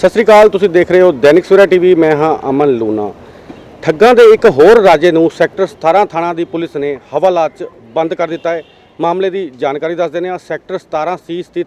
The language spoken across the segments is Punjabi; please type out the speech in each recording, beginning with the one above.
ਸਤਿ ਸ੍ਰੀ ਅਕਾਲ, ਤੁਸੀਂ ਦੇਖ ਰਹੇ ਹੋ ਦੈਨਿਕ ਸਵੇਰਾ ਟੀਵੀ, ਮੈਂ ਹਾਂ ਅਮਨ ਲੂਨਾ ਠੱਗਾਂ ਦੇ ਇੱਕ ਹੋਰ ਰਾਜੇ ਨੂੰ ਸੈਕਟਰ 17 ਥਾਣਾ ਦੀ ਪੁਲਿਸ ਨੇ ਹਵਾਲਾਤ 'ਚ ਬੰਦ ਕਰ ਦਿੱਤਾ ਹੈ। ਮਾਮਲੇ ਦੀ ਜਾਣਕਾਰੀ ਦੱਸ ਦਿੰਦੇ ਹਾਂ ਸੈਕਟਰ 17 ਸੀ ਸਥਿਤ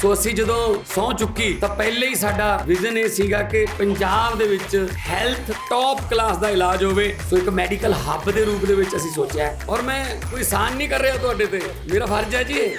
ਸੋ ਅਸੀਂ ਜਦੋਂ ਸੌ ਚੁੱਕੀ ਤਾਂ ਪਹਿਲੇ ਹੀ ਸਾਡਾ ਵਿਜ਼ਨ ਇਹ ਸੀਗਾ ਕਿ ਪੰਜਾਬ ਦੇ ਵਿੱਚ ਹੈਲਥ ਟੌਪ ਕਲਾਸ ਦਾ ਇਲਾਜ ਹੋਵੇ। ਸੋ ਇੱਕ ਮੈਡੀਕਲ ਹੱਬ ਦੇ ਰੂਪ ਦੇ ਵਿੱਚ ਅਸੀਂ ਸੋਚਿਆ ਔਰ ਮੈਂ ਕੋਈ ਸਾਨ ਨਹੀਂ ਕਰ ਰਿਹਾ ਤੁਹਾਡੇ ਤੇ। ਮੇਰਾ ਫਰਜ਼ ਹੈ ਜੀ ਇਹ।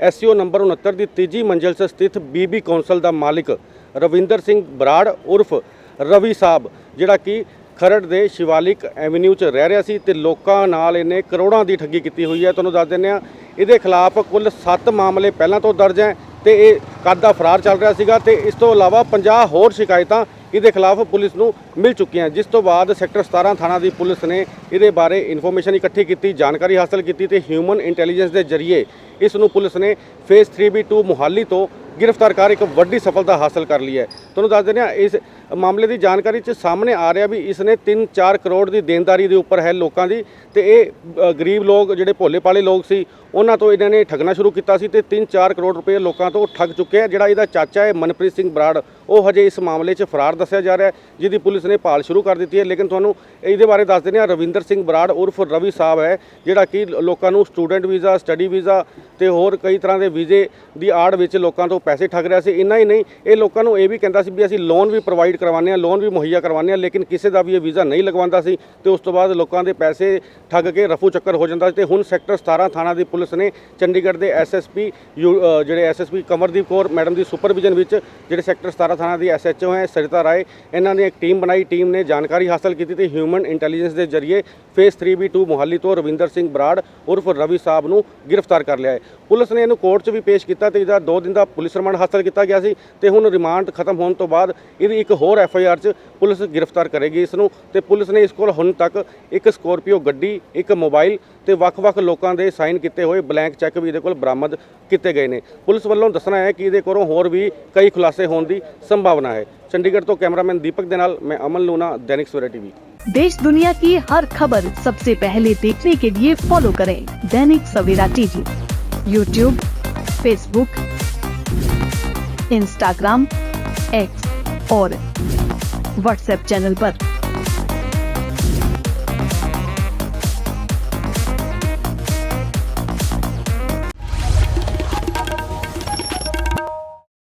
ਐਸਸੀਓ ਨੰਬਰ 69 ਦੀ ਤੀਜੀ ਮੰਜ਼ਿਲ 'ਤੇ ਸਥਿਤ ਬੀਬੀ ਕੌਂਸਲ ਦਾ ਮਾਲਿਕ ਰਵਿੰਦਰ ਸਿੰਘ ਬਰਾੜ ਉਰਫ ਰਵੀ ਸਾਹਿਬ, ਜਿਹੜਾ ਕਿ ਖਰੜ ਦੇ ਸ਼ਿਵਾਲਿਕ ਐਵਨਿਊ 'ਚ ਰਹਿ ਰਿਹਾ ਸੀ ਤੇ ਲੋਕਾਂ ਨਾਲ ਇਹਨੇ ਕਰੋੜਾਂ ਦੀ ਠੱਗੀ ਕੀਤੀ ਹੋਈ ਹੈ। ਤੁਹਾਨੂੰ ਦੱਸ ਦਿੰਦੇ ਆ ਇਹਦੇ ਖਿਲਾਫ ਕੁੱਲ 7 ਮਾਮਲੇ ਪਹਿਲਾਂ ਤੋਂ ਦਰਜ ਹੈ ਤੇ ਇਹ ਕਦ ਦਾ ਫਰਾਰ ਚੱਲ ਰਿਹਾ ਸੀਗਾ ਤੇ ਇਸ ਤੋਂ ਇਲਾਵਾ 50 ਹੋਰ ਸ਼ਿਕਾਇਤਾਂ ਇਹਦੇ ਖਿਲਾਫ ਪੁਲਿਸ ਨੂੰ ਮਿਲ ਚੁੱਕੀਆਂ ਜਿਸ ਤੋਂ ਬਾਅਦ ਸੈਕਟਰ 17 ਥਾਣਾ ਦੀ ਪੁਲਿਸ ਨੇ ਇਹਦੇ ਬਾਰੇ ਇਨਫੋਰਮੇਸ਼ਨ ਇਕੱਠੀ ਕੀਤੀ, ਜਾਣਕਾਰੀ ਹਾਸਲ ਕੀਤੀ ਤੇ ਹਿਊਮਨ ਇੰਟੈਲੀਜੈਂਸ ਦੇ ਜ਼ਰੀਏ ਇਸ ਨੂੰ ਪੁਲਿਸ ਨੇ ਫੇਸ 3B2 ਮੁਹਾਲੀ ਤੋਂ ਗ੍ਰਿਫਤਾਰ ਕਰ ਇੱਕ ਵੱਡੀ ਸਫਲਤਾ ਹਾਸਲ ਕਰ ਲਈ ਹੈ। ਤੁਹਾਨੂੰ ਦੱਸ ਦਿੰਦੇ ਹਾਂ, ਇਸ ਮਾਮਲੇ ਦੀ ਜਾਣਕਾਰੀ ਚ ਸਾਹਮਣੇ ਆ ਰਿਹਾ ਵੀ ਇਸ ਨੇ 3-4 ਕਰੋੜ ਦੀ ਦੇਣਦਾਰੀ ਦੇ ਉੱਪਰ ਹੈ ਲੋਕਾਂ ਦੀ ਤੇ ਇਹ ਗਰੀਬ ਲੋਕ, ਜਿਹੜੇ ਭੋਲੇ ਪਾਲੇ ਲੋਕ ਸੀ, ਉਹਨਾਂ ਤੋਂ ਇਹਨਾਂ ਨੇ ਠੱਗਣਾ ਸ਼ੁਰੂ ਕੀਤਾ ਸੀ ਤੇ 3-4 ਕਰੋੜ ਰੁਪਏ ਲੋਕਾਂ ਤੋਂ ਠੱਗ ਚੁੱਕੇ ਆ, ਜਿਹੜਾ ਇਹਦਾ ਚਾਚਾ ਹੈ ਮਨਪ੍ਰੀਤ ਸਿੰਘ ਬਰਾੜ। ਉਹ ਹਜੇ ਇਸ ਮਾਮਲੇ 'ਚ ਫਰਾਰ ਦੱਸਿਆ ਜਾ ਰਿਹਾ ਜਿਹਦੀ ਪੁਲਿਸ ਨੇ ਭਾਲ ਸ਼ੁਰੂ ਕਰ ਦਿੱਤੀ ਹੈ। ਲੇਕਿਨ ਤੁਹਾਨੂੰ ਇਹਦੇ ਬਾਰੇ ਦੱਸ ਦਿੰਦੇ ਹਾਂ, ਰਵਿੰਦਰ ਸਿੰਘ ਬਰਾੜ ਉਰਫ ਰਵੀ ਸਾਹਿਬ ਹੈ, ਜਿਹੜਾ ਕਿ ਲੋਕਾਂ ਨੂੰ ਸਟੂਡੈਂਟ ਵੀਜ਼ਾ, ਸਟੱਡੀ ਵੀਜ਼ਾ ਤੇ ਹੋਰ ਕਈ ਤਰ੍ਹਾਂ ਦੇ ਵੀਜ਼ੇ ਦੀ ਆੜ ਵਿੱਚ ਲੋਕਾਂ ਤੋਂ ਪੈਸੇ ਠੱਗ ਰਿਹਾ ਸੀ। ਇੰਨਾ ਹੀ ਨਹੀਂ, ਇਹ ਲੋਕਾਂ ਨੂੰ ਇਹ ਵੀ ਕਹਿੰਦਾ ਸੀ ਵੀ ਅਸੀਂ ਲੋਨ ਵੀ ਪ੍ਰੋਵਾਈਡ ਕਰਵਾਉਂਦੇ ਹਾਂ ਲੋਨ ਵੀ ਮੁਹੱਈਆ ਕਰਵਾਉਂਦੇ ਹਾਂ, ਲੇਕਿਨ ਕਿਸੇ ਦਾ ਵੀ ਇਹ ਵੀਜ਼ਾ ਨਹੀਂ ਲਗਵਾਉਂਦਾ ਸੀ ਤੇ ਉਸ ਤੋਂ ਬਾਅਦ ਲੋਕਾਂ ਦੇ ਪੈਸੇ ਠੱਗ ਕੇ ਰਫੂ ਚੱਕਰ ਹੋ ਜਾਂਦਾ ਸੀ ਤੇ ਹੁਣ ਸੈਕਟਰ 17 ਥਾਣਾ ਦੀ ਪੁਲਿਸ ਨੇ ਚੰਡੀਗੜ੍ਹ ਦੇ ਐਸਐਸਪੀ ਜਿਹੜੇ ਐਸਐਸਪੀ ਕਮਰਦੀਪ ਕੌਰ, ਮੈਡਮ ਦੀ ਸੁਪਰਵਿਜ਼ਨ ਵਿੱਚ ਜਿਹੜੇ ਸੈਕਟਰ 17 ਥਾਣਾ ਦੀ ਐਸਐਚਓ ਹੈ, ਸਰਿਤਾ ਰਾਏ। ਇਹਨਾਂ ਨੇ ਇੱਕ ਟੀਮ ਬਣਾਈ। ਟੀਮ ਨੇ ਜਾਣਕਾਰੀ ਹਾਸਲ ਕੀਤੀ ਤੇ ਹਿਊਮਨ ਇੰਟੈਲੀਜੈਂਸ ਦੇ ਜ਼ਰੀਏ ਫੇਸ 3B2 ਮੁਹਾਲੀ ਤੋਂ ਰਵਿੰਦਰ ਸਿੰਘ ਬਰਾੜ ਉਰਫ ਰਵੀ ਸਾਹਿਬ ਨੂੰ ਗ੍ਰਿਫਤਾਰ ਕਰ ਲਿਆ ਹੈ। ਪੁਲਿਸ ਨੇ ਇਹਨੂੰ ਕੋਰਟ 'ਚ ਵੀ ਪੇਸ਼ ਕੀਤਾ ਤੇ ਇਹਦਾ 2 ਦਿਨ ਦਾ ਪੁਲਿਸ ਰਿਮਾਂਡ ਹਾਸਲ ਕੀਤਾ ਗਿਆ ਸੀ ਤੇ ਹੁਣ ਰਿਮਾਂਡ ਖਤਮ ਹੋਣ ਤੋਂ ਬਾਅਦ ਇਹਦੀ ਇੱਕ ਹੋਰ ਐਫਆਈਆਰ 'ਚ ਪੁਲਿਸ ਗ੍ਰਿਫਤਾਰ ਕਰੇਗੀ ਇਸ ਨੂੰ ਤੇ ਪੁਲਿਸ ਨੇ ਇਸ ਕੋਲ ਹੁਣ ਤੱਕ ਇੱਕ ਸਕੋਰਪੀਓ ਗੱਡੀ, ਇੱਕ ਮੋਬਾਈਲ ਤੇ ਵੱਖ-ਵੱਖ ਲੋਕਾਂ ਦੇ ਸਾਈਨ ਕੀਤੇ ਹੋਏ ਬਲੈਂਕ ਚੈੱਕ ਵੀ ਇਹਦੇ ਕੋਲ ਬਰਾਮਦ ਕੀਤੇ ਗਏ ਨੇ। ਪੁਲਿਸ ਵੱਲੋਂ ਦੱਸਣਾ ਹੈ ਕਿ ਇਹਦੇ ਕੋਲੋਂ ਹੋਰ ਵੀ ਕਈ ਖੁਲਾਸੇ ਹੋਣ ਦੀ संभावना है। चंडीगढ़ तो कैमरामैन दीपक देनाल मैं अमन लूना, दैनिक सवेरा टीवी। देश दुनिया की हर खबर सबसे पहले देखने के लिए फॉलो करें Dainik Savera TV. YouTube Facebook Instagram X और व्हाट्सएप चैनल आरोप